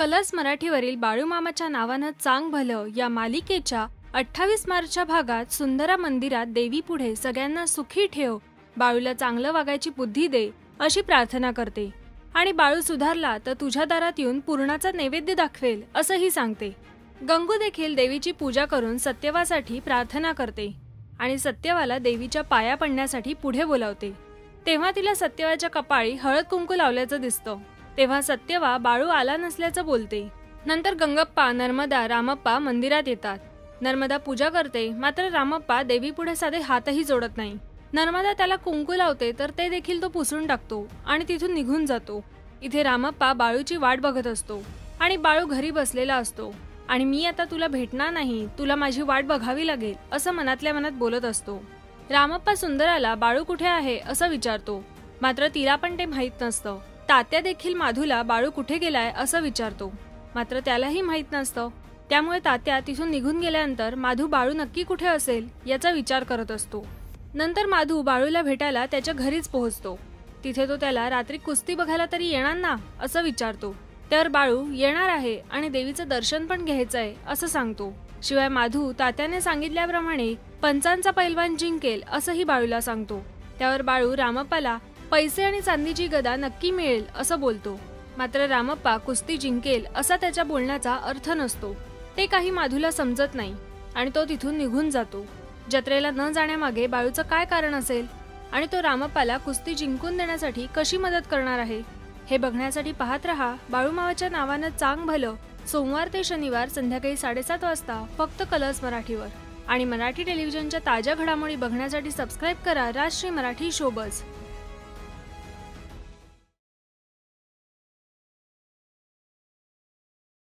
Colours मराठीवरील बाळूमामाच्या नावानं चांग भलं या मालिकेच्या अठ्ठावीस मार्चच्या भागात सुंदरा मंदिरात देवी पुढे सगळ्यांना सुखी ठेव बाळूला चांगलं वागायची बुद्धी दे अशी प्रार्थना करते. आणि बाळू सुधारला तर तुझ्या दारात येऊन पूर्णाचा नैवेद्य दाखवेल असंही सांगते. गंगू देखील देवीची पूजा करून सत्यवासाठी प्रार्थना करते आणि सत्यवाला देवीच्या पाया पडण्यासाठी पुढे बोलावते. तेव्हा तिला सत्यवाच्या कपाळी हळद कुंकू लावल्याचं दिसतं. तेव्हा सत्यवा बाळू आला नसल्याचं बोलते. नंतर गंगप्पा नर्मदा रामप्पा मंदिरात येतात. नर्मदा पूजा करते मात्र रामप्पा देवीपुढे साधे हातही जोडत नाही. नर्मदा त्याला कुंकू लावते तर ते देखील तो पुसून टाकतो आणि तिथून निघून जातो. इथे रामप्पा बाळूची वाट बघत असतो आणि बाळू घरी बसलेला असतो. आणि मी आता तुला भेटणार नाही तुला माझी वाट बघावी लागेल असं मनातल्या मनात बोलत असतो. रामप्पा सुंदराला बाळू कुठे आहे? असं विचारतो. मात्र तिला पण ते माहीत नसतं. तात्या देखील माधूला बाळू कुठे गेलाय? असं विचारतो. मात्र त्यालाही माहीत नसतं. त्यामुळे तात्या तिथून निघून गेल्यानंतर माधू बाळू नक्की कुठे असेल? याचा विचार करत असतो. नंतर माधू बाळूला भेटायला त्याच्या घरीच पोहोचतो. तिथे तो त्याला रात्री कुस्ती बघायला तरी येणार ना? असं विचारतो. तर बाळू येणार आहे आणि देवीचं दर्शन पण घ्यायचं आहे असं सांगतो. शिवाय माधू तात्याने सांगितल्याप्रमाणे पंचांचा पैलवान जिंकेल असंही बाळूला सांगतो. त्यावर बाळू रामप्पाला पैसे आणि चांदीची गदा नक्की मिळेल असं बोलतो. मात्र रामप्पा कुस्ती जिंकेल असा त्याच्या बोलण्याचा अर्थ नसतो. ते काही माधूला समजत नाही आणि तो तिथून निघून जातो. जत्रेला न जाण्यामागे बाळूचं काय कारण असेल? आणि तो रामप्पाला कुस्ती जिंकून देण्यासाठी कशी मदत करणार आहे? हे बघण्यासाठी पाहत रहा बाळूमावाच्या नावानं चांग भलं सोमवार ते शनिवार संध्याकाळी साडेसात वाजता फक्त कलर्स मराठीवर. आणि मराठी टेलिव्हिजनच्या ताज्या घडामोडी बघण्यासाठी सबस्क्राईब करा राजश्री मराठी शोबज.